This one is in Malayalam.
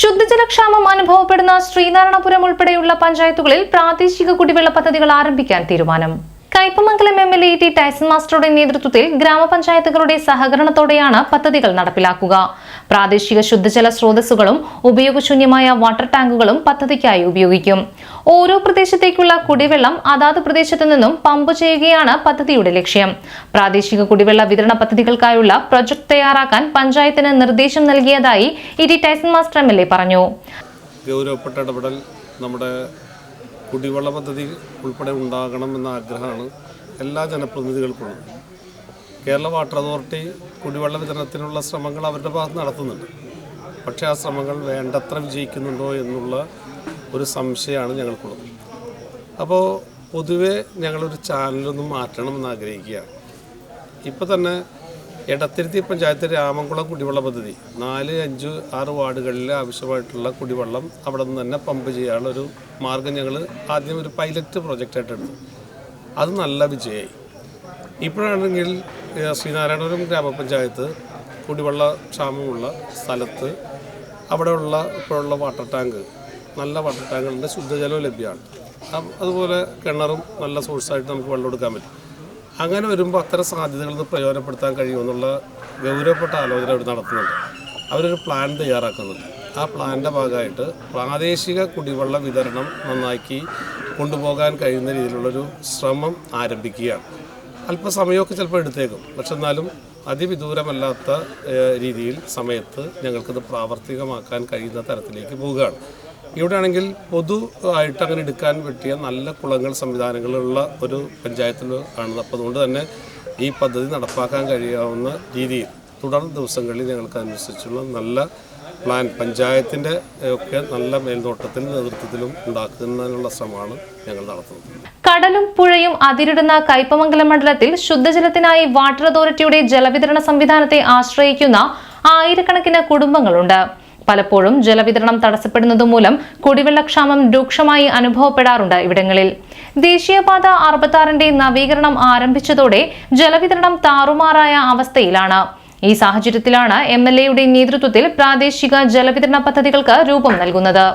കുടിവെള്ളക്ഷാമം അനുഭവപ്പെടുന്ന ശ്രീനാരായണപുരം ഉൾപ്പെടെയുള്ള പഞ്ചായത്തുകളിൽ പ്രാദേശിക കുടിവെള്ള പദ്ധതികൾ ആരംഭിക്കാൻ തീരുമാനം. Kaipamangalam M L A T Tyson മാസ്റ്ററുടെ നേതൃത്വത്തിൽ ഗ്രാമപഞ്ചായത്തുകളുടെ സഹകരണത്തോടെയാണ് പദ്ധതികൾ നടപ്പിലാക്കുക. പ്രാദേശിക ശുദ്ധജല സ്രോതസ്സുകളും ഉപയോഗശൂന്യമായ വാട്ടർ ടാങ്കുകളും പദ്ധതിക്കായി ഉപയോഗിക്കും. ഓരോ പ്രദേശത്തേക്കുള്ള കുടിവെള്ളം അതാത് പ്രദേശത്തു നിന്നും പമ്പ് ചെയ്യുകയാണ് പദ്ധതിയുടെ ലക്ഷ്യം. പ്രാദേശിക കുടിവെള്ള വിതരണ പദ്ധതികൾക്കായുള്ള പ്രൊജക്ട് തയ്യാറാക്കാൻ പഞ്ചായത്തിന് നിർദ്ദേശം നൽകിയതായി E T Tyson master M L A പറഞ്ഞു. നമ്മുടെ കുടിവെള്ള പദ്ധതി ഉൾപ്പെടെ ഉണ്ടാകണമെന്ന ആഗ്രഹമാണ് എല്ലാ ജനപ്രതിനിധികൾക്കുള്ളത് കേരള വാട്ടർ അതോറിറ്റി കുടിവെള്ള വിതരണത്തിനുള്ള ശ്രമങ്ങൾ അവരുടെ ഭാഗത്ത് നടത്തുന്നുണ്ട്. പക്ഷേ ആ ശ്രമങ്ങൾ വേണ്ടത്ര വിജയിക്കുന്നുണ്ടോ എന്നുള്ള ഒരു സംശയമാണ് ഞങ്ങൾക്കുള്ളത്. അപ്പോൾ പൊതുവെ ഞങ്ങളൊരു ചാനലൊന്നും മാറ്റണമെന്ന് ആഗ്രഹിക്കുകയാണ്. ഇപ്പോൾ തന്നെ എടത്തിരുത്തി പഞ്ചായത്ത് രാമംകുളം കുടിവെള്ള പദ്ധതി. നാല് അഞ്ച് ആറ് വാർഡുകളിൽ ആവശ്യമായിട്ടുള്ള കുടിവെള്ളം അവിടെ നിന്ന് തന്നെ പമ്പ് ചെയ്യാനുള്ള ഒരു മാർഗം ഞങ്ങൾ ആദ്യം ഒരു പൈലറ്റ് പ്രോജക്റ്റ് ആയിട്ടുണ്ട് അത് നല്ല വിജയമായി ഇപ്പോഴാണെങ്കിൽ ശ്രീനാരായണപുരം ഗ്രാമപഞ്ചായത്ത് കുടിവെള്ള ക്ഷാമമുള്ള സ്ഥലത്ത് അവിടെയുള്ള ഇപ്പോഴുള്ള വാട്ടർ ടാങ്ക് നല്ല വാട്ടർ ടാങ്കുകളുടെ ശുദ്ധജലവും ലഭ്യമാണ്. അതുപോലെ കിണറും നല്ല സോഴ്സായിട്ട് നമുക്ക് വെള്ളം എടുക്കാൻ പറ്റും. അങ്ങനെ വരുമ്പോൾ അത്തരം സാധ്യതകളിൽ നിന്ന് പ്രയോജനപ്പെടുത്താൻ കഴിയുമെന്നുള്ള ഗൗരവപ്പെട്ട ആലോചന അവർ നടത്തുന്നുണ്ട്. അവരൊരു പ്ലാൻ തയ്യാറാക്കുന്നുണ്ട്. ആ പ്ലാനിന്റെ ഭാഗമായിട്ട് പ്രാദേശിക കുടിവെള്ള വിതരണം നന്നാക്കി കൊണ്ടുപോകാൻ കഴിയുന്ന രീതിയിലുള്ളൊരു ശ്രമം ആരംഭിക്കുകയാണ്. അല്പസമയമൊക്കെ ചിലപ്പോൾ എടുത്തേക്കും. പക്ഷെ എന്നാലും അതിവിദൂരമല്ലാത്ത രീതിയിൽ സമയത്ത് ഞങ്ങൾക്കത് പ്രാവർത്തികമാക്കാൻ കഴിയുന്ന തരത്തിലേക്ക് പോവുകയാണ്. ഇവിടെ ആണെങ്കിൽ പൊതു ആയിട്ട് അങ്ങനെ എടുക്കാൻ പറ്റിയ നല്ല കുളങ്ങൾ സംവിധാനങ്ങളുള്ള ഒരു പഞ്ചായത്തിൽ ആണ് അപ്പോൾ അതുകൊണ്ട് തന്നെ ഈ പദ്ധതി നടപ്പാക്കാൻ കഴിയാവുന്ന രീതിയിൽ തുടർ ദിവസങ്ങളിൽ ഞങ്ങൾക്ക് അനുസരിച്ചുള്ള നല്ല പ്ലാൻ പഞ്ചായത്തിന്റെ ഒക്കെ നല്ല മേൽനോട്ടത്തിലും നേതൃത്വത്തിലും ഉണ്ടാക്കുന്നതിനുള്ള ശ്രമമാണ് ഞങ്ങൾ നടത്തുന്നത്. കടലും പുഴയും അതിരിടുന്ന കൈപ്പമംഗലം മണ്ഡലത്തിൽ ശുദ്ധജലത്തിനായി വാട്ടർ അതോറിറ്റിയുടെ ജലവിതരണ സംവിധാനത്തെ ആശ്രയിക്കുന്ന ആയിരക്കണക്കിന് കുടുംബങ്ങളുണ്ട്. പലപ്പോഴും ജലവിതരണം തടസ്സപ്പെടുന്നതുമൂലം കുടിവെള്ളക്ഷാമം രൂക്ഷമായി അനുഭവപ്പെടാറുണ്ട് ഇവിടങ്ങളിൽ. ദേശീയപാത അറുപത്താറിന്റെ നവീകരണം ആരംഭിച്ചതോടെ ജലവിതരണം താറുമാറായ അവസ്ഥയിലാണ്. ഈ സാഹചര്യത്തിലാണ് എം എൽ എയുടെ നേതൃത്വത്തിൽ പ്രാദേശിക ജലവിതരണ പദ്ധതികൾക്ക് രൂപം നൽകുന്നത്.